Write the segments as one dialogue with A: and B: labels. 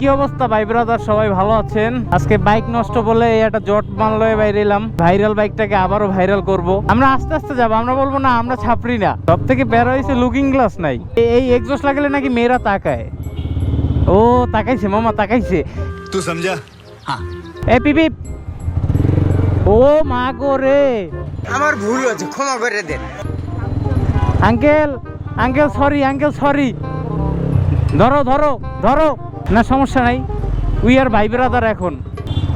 A: কি অবস্থা ভাই ব্রাদার সবাই ভালো আছেন? আজকে বাইক নষ্ট বলে একটা জট মানলয়ে বাইরে এলাম। ভাইরাল বাইকটাকে আবারও ভাইরাল করব। আমরা আস্তে আস্তে যাব আমরা বলব না আমরা ছাপড়ি না। সব থেকে বেড়া হয়েছে লুকিং গ্লাস নাই। এই এক্সস লাগালে নাকি মেয়েরা তাকায়। ও তাকাইছে মামা তাকাইছে।
B: তুই সমঝা
A: এ পিপি ও মা গোরে
C: আমার ভুল হয়েছে ক্ষমা করে দেন।
A: Uncle uncle sorry uncle sorry ধরো ধরো ধরো। না সমস্যা নাই। উই আর ভাই ব্রাদার এখন।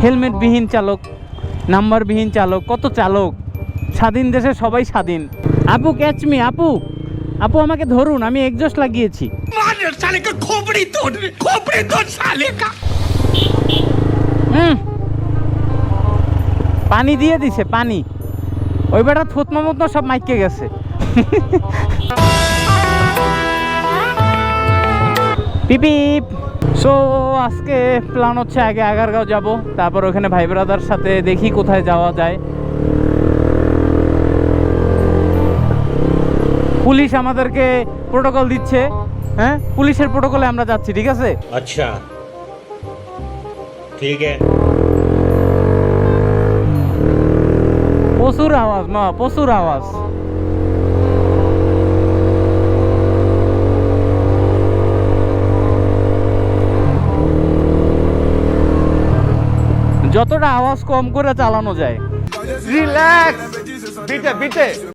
A: হেলমেট বিহীন চালক নাম্বার বিহীন চালক কত চালক? স্বাধীন দেশে সবাই স্বাধীন। আপু ক্যাচ মি আপু। আপু আমাকে ধরুন আমি এক্সস্ট লাগিয়েছি। হুম। পানি দিয়ে দিছে পানি। ওই বেটা থুতমা মতন সব মাইকে গেছে। পিপিপ। সো আজকে প্ল্যান হচ্ছে আগে আগারগাঁও যাব তারপর ওখানে ভাই ব্রাদার সাথে দেখি কোথায় যাওয়া যায়। পুলিশ আমাদেরকে প্রোটোকল দিচ্ছে। হ্যাঁ? পুলিশের প্রোটোকলে আমরা যাচ্ছি ঠিক আছে?
D: আচ্ছা। ঠিক আছে।
A: প্রচুর আওয়াজ মা প্রচুর আওয়াজ। যতটা আওয়াজ কম করে চালানো যায়।
C: রিল্যাক্স বিটে বিটে